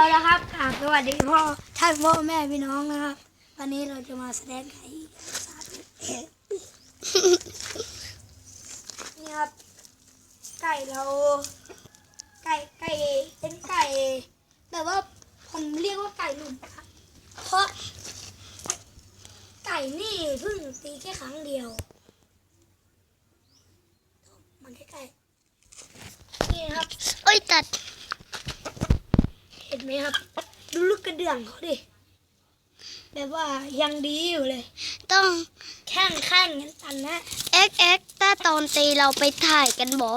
เอาละครับกราบสวัสดีพ่อท่านพ่อแม่พี่น้องนะครับ วันนี้เราจะมาแสดงไก่สาธิตเอ่อนี่ครับ ไก่เรา ไก่ไก่เป็นไก่แบบว่าผมเรียกว่าไก่หลุมครับ เพราะ ไก่นี่เพิ่งตีแค่ครั้งเดียว มันใกล้ๆนี่นะครับเอ้ยตัด นไหมครับ ดูลูกกระเดื่องเขาดิแบบว่ายังดีอยู่เลย ต้องแข้งแข้งกันตันนะ XX ถ้าตอนตีเราไปถ่ายกันบอ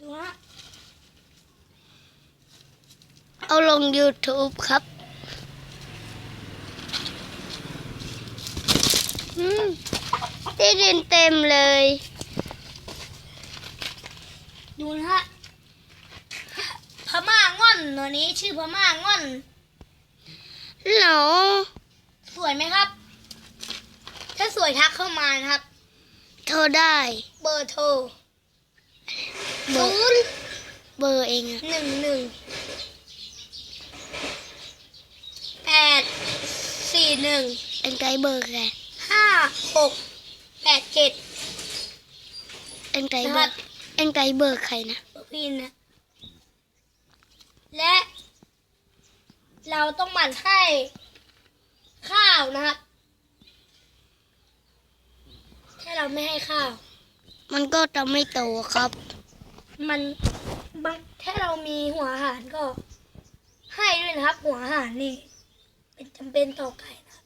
ดูฮะเอาลง YouTube ครับอืมที่ดินเต็มเลย ดูนะฮะพม่าง่อนตัวนี้ชื่อพม่าง่อนเหรอสวยไหมครับ ถ้าสวยทักเข้ามานะครับ โทรได้ เบอร์โทรเบอศูร์นย์เบอร์เองอะหนึ่งหนึ่งแปดสี่หนึ่งเป็นไกด์เบอร์แกห้าหกแปดเจ็ดเป็นไกด์เบนะครัอบร์ เป็นไกด์เบอร์ใครนะพินนะ และ เราต้องหมั่นให้ข้าวนะครับ ถ้าเราไม่ให้ข้าว มันก็จะไม่โตครับ มันบางถ้าเรามีหัวอาหารก็ ให้ด้วยนะครับ หัวอาหารนี่ เป็นจำเป็นต่อไก่นะครับ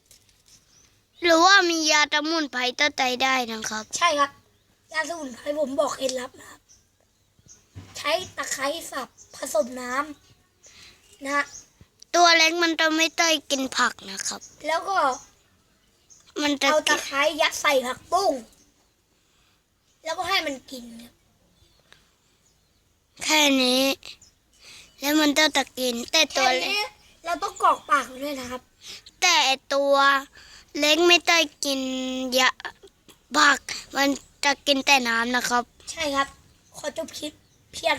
หรือว่ามียาตะมุนไพรต้ไตได้นะครับ ใช่ครับยาสมุนไพรผมบอกเคล็ดลับนะครับใช้ตะไคร้สับผสมน้ำนะฮะตัวเล็กมันจะไม่เต้ยกินผักนะครับ แล้วก็ มันจะเอากิตะนไคร้ยัดใส่ผักบุ้งแล้วก็ให้มันกินครับแค่นี้ แล้วมันจะตะกิน แต่ตัแค่วเล็นี้กเราต้องกรอกปากมันด้วยนะครับ แต่ตัวเล็กไม่ได้กินยาผักมันจะกินแต่น้ำนะครับ ใช่ครับ ขอจบคลิป เพียง